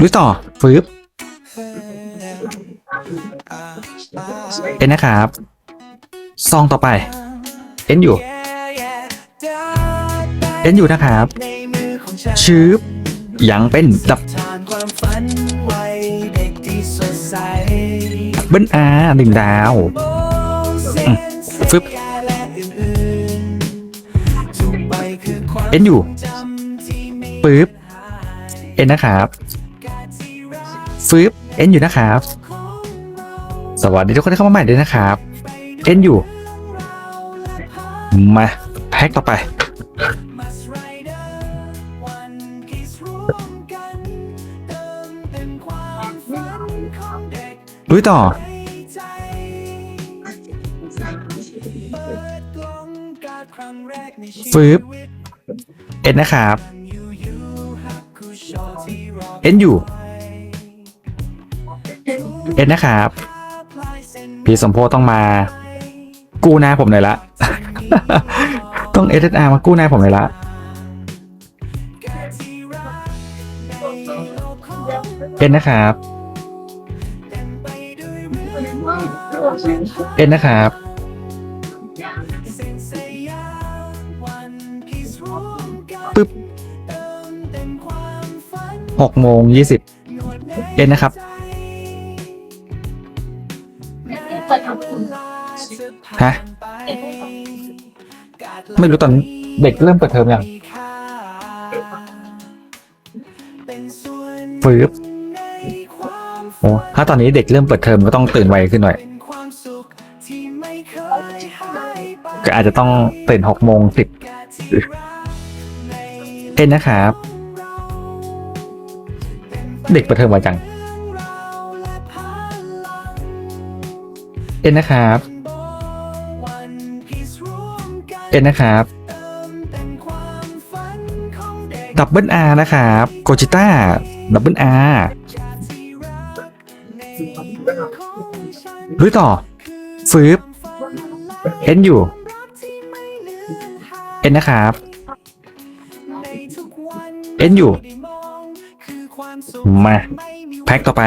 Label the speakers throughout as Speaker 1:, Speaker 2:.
Speaker 1: ลุยต่อฟืบเอ็นนะครับ ซองต่อไป เอ็นอยู่ เอ็นอยู่นะครับ ชืบยังเป็นดับ
Speaker 2: เบิ้
Speaker 1: ลอาหนึ่งดาวฟึบ
Speaker 2: เอ็นอ
Speaker 1: ยู่ปึ๊บ เอ็นนะครับ ฟืบเอ็นอยู่นะครับ สวัสดีทุกคนที่เข้ามาใหม่ด้วยนะครับ เอ็นอยู่ มาแพ็กต่อไป ลุยต่อ ฟืบเอ็นนะครับ เอ็นอยู่ เอ็นนะครับ
Speaker 2: พลายเส้น
Speaker 1: พี่สมโพธต้องมา กู้หน้าผมหน่อยละ ต้องเอสอาร์มากู้หน้าผมหน่อยละ
Speaker 2: ที่รักในโลกของ
Speaker 1: เอ็นนะครับ
Speaker 2: เต็มไปด้วยเรื่องราว
Speaker 1: เอ็นนะครับ
Speaker 2: เส้นสยามวันพีซรวมกัน
Speaker 1: ปึ๊บ
Speaker 2: เติมเต็มความฝัน
Speaker 1: หกโมงยี่สิบ
Speaker 2: หนวดใน
Speaker 1: เอ็นนะครับ
Speaker 3: ปิดทำคุณ
Speaker 1: ฮะ ไม่รู้ตอนเด็กเริ่มเปิดเทอมยังฟืบ
Speaker 2: ใน
Speaker 1: โอ้ถ้าตอนนี้เด็กเริ่มเปิดเทอมก็ต้องตื่นไวขึ้นหน่อย ก็อาจจะต้องตื่นหกโมงสิบเอ็นนะครับ เด็กเปิดเทอมไวจัง
Speaker 2: เอ็
Speaker 1: นนะครับ เอ็นนะครับ
Speaker 2: ดั
Speaker 1: บเบิลอาร์นะครับโกจิต้าดับเบิลอาร์
Speaker 2: ลุ
Speaker 1: ยต่อฟืบเอ็นอยู่
Speaker 2: เอ็น
Speaker 1: นะครับ เอ็นอยู่
Speaker 2: มา
Speaker 1: แพ็กต่อไป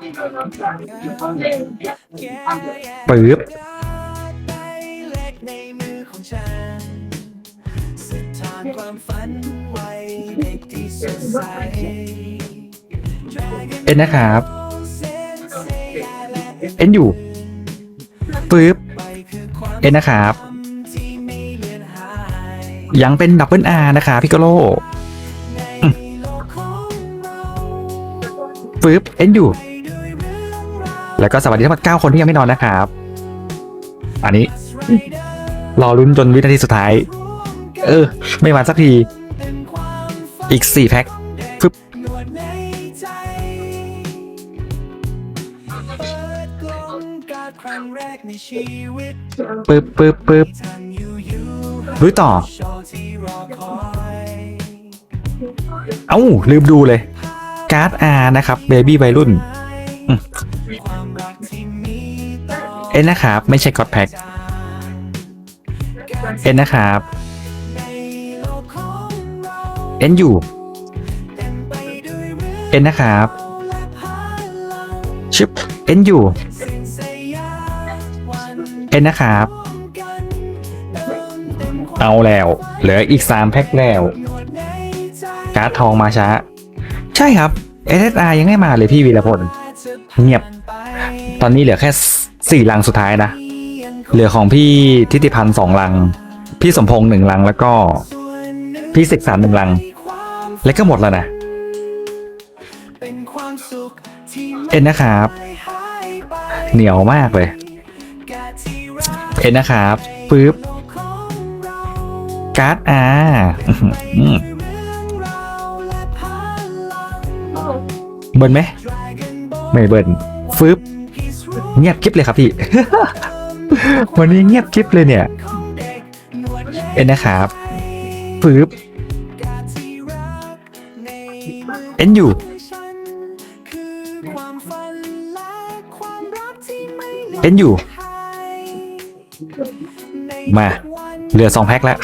Speaker 1: ปึ๊บ
Speaker 2: ใบเล็กในมือของฉันสถานความฝันไว้เด็กที่สดใส
Speaker 1: เอ็นนะครับ
Speaker 2: Dragon
Speaker 1: เอ็นอยู่ปึ๊บ
Speaker 2: ไปคือความ
Speaker 1: เอ็นนะครับ
Speaker 2: จำที่ไม่เลือนหาย
Speaker 1: ยังเป็นดับเบิลอาร์นะครับพิกโล
Speaker 2: ในโลกของเรา
Speaker 1: ปึ๊บเอ็นอยู่ แล้วก็สวัสดีทั้งหมด9คนที่ยังไม่นอนนะครับ อันนี้
Speaker 2: รอรุ้
Speaker 1: นจนวินาทีสุดท้าย เออ ไม่มาสักที อีก 4 แพ็คฟึบ
Speaker 2: ปึ๊
Speaker 1: บปึ๊บปึ๊บลุยต่อ
Speaker 2: โชว์ที่รอคอย
Speaker 1: เอ้า ลืมดูเลย การ์ดอานะครับเบบี้วัยรุ่น เอ็นนะครับ ไม่ใช่กอดแพ็คเอ็นนะครับ
Speaker 2: เอ็
Speaker 1: นอยู่
Speaker 2: เอ็
Speaker 1: นนะครับชิปเอ็นอยู่ เอ็นนะครับ
Speaker 2: เอา
Speaker 1: แล้ว เหลืออีก3แพ็คแล้ว การ์ดทองมาช้า ใช่ครับ SSR ยังไม่มาเลยพี่วีรพล เงียบ ตอนนี้เหลือแค่4ลังสุดท้ายนะ เหลือของพี่ทิติพันธ์สองลัง พี่สมพงษ์หนึ่งลังแล้วก็ พี่ศึกษาหนึ่งลัง แล้วก็หมดแล้วนะ
Speaker 2: เอ็
Speaker 1: นนะครับ เหนียวมากเลย เอ็นนะครับปึ๊บ
Speaker 2: กา
Speaker 1: ร์ดอา
Speaker 2: เบิ
Speaker 1: ร์นไหม ไม่เบิร์นฟึบ เงียบกิ๊บเลยครับพี่ วันนี้เงียบกิ๊บเลยเนี่ย
Speaker 2: เอ็
Speaker 1: นนะครับฟึบเอ็นอยู่เอ็นอยู่ มา เหลือสองแพ็คแล้ว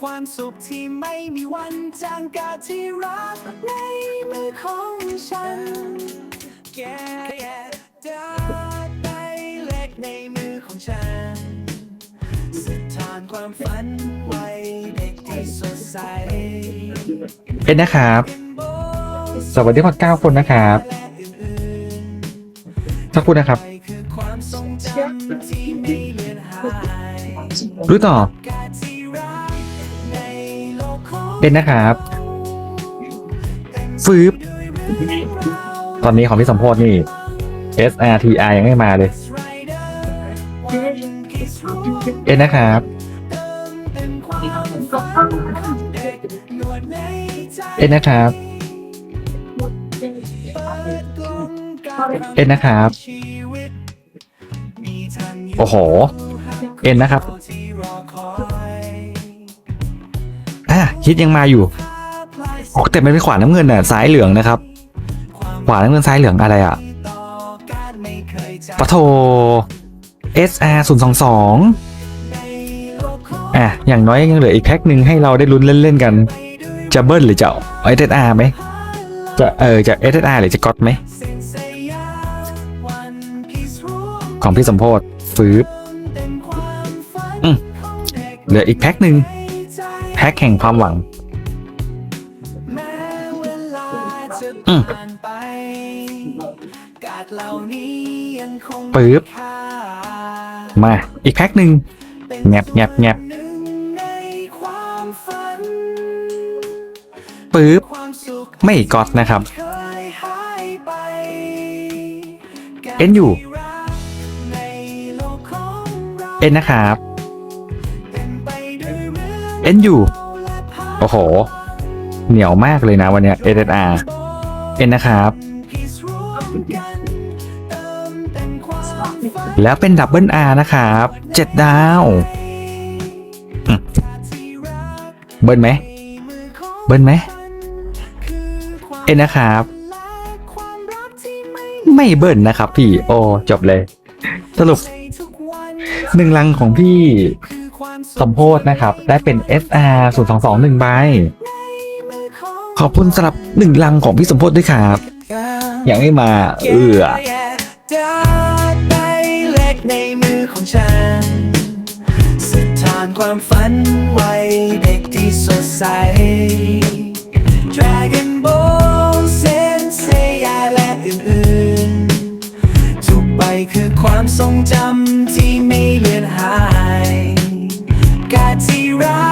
Speaker 2: ความสุขที่ไม่มีวันจางกาที่รักในมือของฉันแกแย่ดาดไปเล็กในมือของฉันสุดทานความฝันไว้เด็กที่สดใส
Speaker 1: เอ็นนะครับ สวัสดีพอดเก้าคนนะครับ
Speaker 2: และอื่นๆ
Speaker 1: สักครู่นะครับ
Speaker 2: ไปคือความทรงจำที่ไม่เลือนหาย
Speaker 1: รู้ต่อ
Speaker 2: การที่รักในโลกของ
Speaker 1: เอ็นนะครับฟืบตอนนี้ของพี่สมโพธนี่ S R T I ยังไม่มาเลย เอ็นนะครับ เอ็นนะครับ เอ็นนะครับ โอ้โห เอ็นนะครับ อะฮิตยังมาอยู่โอ้แต่มันเป็นขวาน้ำเงินน่ะซ้ายเหลืองนะครับ ขวานน้ำเงินซ้ายเหลืองอะไรอะ ปะโท SR 0 2 2อะ อย่างน้อยยังเหลืออีกแพ็คหนึ่งให้เราได้ลุ้นเล่น ๆ กัน จะเบิ้ลหรือจะ SSR ไหมจะเออจะ SSR หรือจะก๊อตไหม ของพี่สมโพธฟืบอืมเหลืออีกแพ็คหนึ่งแพ็คแห่งความหวังอืม ปึ๊บ มา อีกแพ็คหนึ่งแงบแงบแงบปึ๊บ ไม่ก๊อตนะครับ เอ็นอยู่ เอ็นนะครับ เอ็นอยู่ โอ้โห เหนียวมากเลยนะวันเนี้ย SSR เอ็นนะครับ แล้วเป็นดับเบิล R นะครับเจ็ดดาวเบิ้ลไหมเบิ้ลไหมเอ็นนะครับ ไม่เบิ้ลนะครับพี่โอ้จบเลย สรุปหนึ่งลังของพี่สมโพธนะครับ ได้เป็น SR 0 2 2 1ใบขอบคุณสำหรับหนึ่งลังของพี่สมโพธด้วยครับยังไม่มา เอือ
Speaker 2: ในมือของฉันสุดทานความฝันไว้เด็กที่สดใส Dragon Ball Sensei และอื่นๆทุกใบคือความทรงจำที่ไม่เลือนหาย การที่รัก